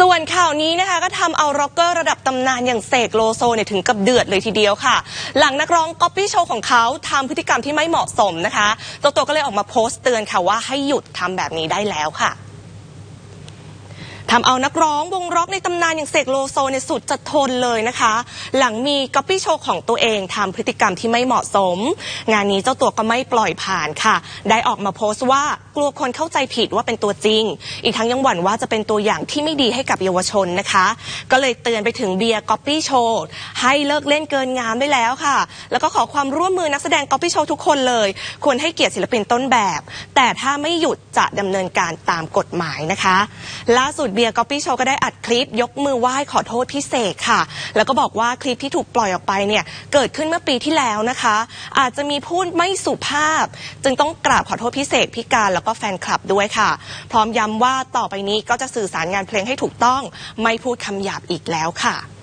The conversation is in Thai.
ส่วนข่าวนี้นะคะก็ทำเอาร็อกเกอร์ระดับตำนานอย่างเสกโลโซเนี่ยถึงกับเดือดเลยทีเดียวค่ะ หลังนักร้องก๊อปปี้โชว์ของเขาทำพฤติกรรมที่ไม่เหมาะสมนะคะตัวตัวก็เลยออกมาโพสต์เตือนค่ะว่าให้หยุดทำแบบนี้ได้แล้วค่ะ ทำเอานักร้องวงร็อกในตำนานอย่างเสกโลโซในสุดจะทนเลยนะคะ หลังมีก๊อปปี้โชว์ของตัวเองทำพฤติกรรมที่ไม่เหมาะสม งานนี้เจ้าตัวก็ไม่ปล่อยผ่านค่ะ ได้ออกมาโพสต์ว่ากลัวคนเข้าใจผิดว่าเป็นตัวจริง อีกทั้งยังหวั่นว่าจะเป็นตัวอย่างที่ไม่ดีให้กับเยาวชนนะคะ ก็เลยเตือนไปถึงเบียร์ก๊อปปี้โชว์ให้เลิกเล่นเกินงามได้แล้วค่ะ แล้วก็ขอความร่วมมือนักแสดงก๊อปปี้โชว์ทุกคนเลยควรให้เกียรติศิลปินต้นแบบ แต่ถ้าไม่หยุดจะดำเนินการตามกฎหมายนะคะ ล่าสุดเบียร์ก๊อปปี้โชว์ก็ได้อัดคลิปยกมือไหว้ขอโทษพี่เสกค่ะ แล้วก็บอกว่าคลิปที่ถูกปล่อยออกไปเนี่ยเกิดขึ้นเมื่อปีที่แล้วนะคะ อาจจะมีพูดไม่สุภาพ จึงต้องกราบขอโทษพี่เสกพี่การแล้วก็แฟนคลับด้วยค่ะ พร้อมย้ำว่าต่อไปนี้ก็จะสื่อสารงานเพลงให้ถูกต้อง ไม่พูดคำหยาบอีกแล้วค่ะ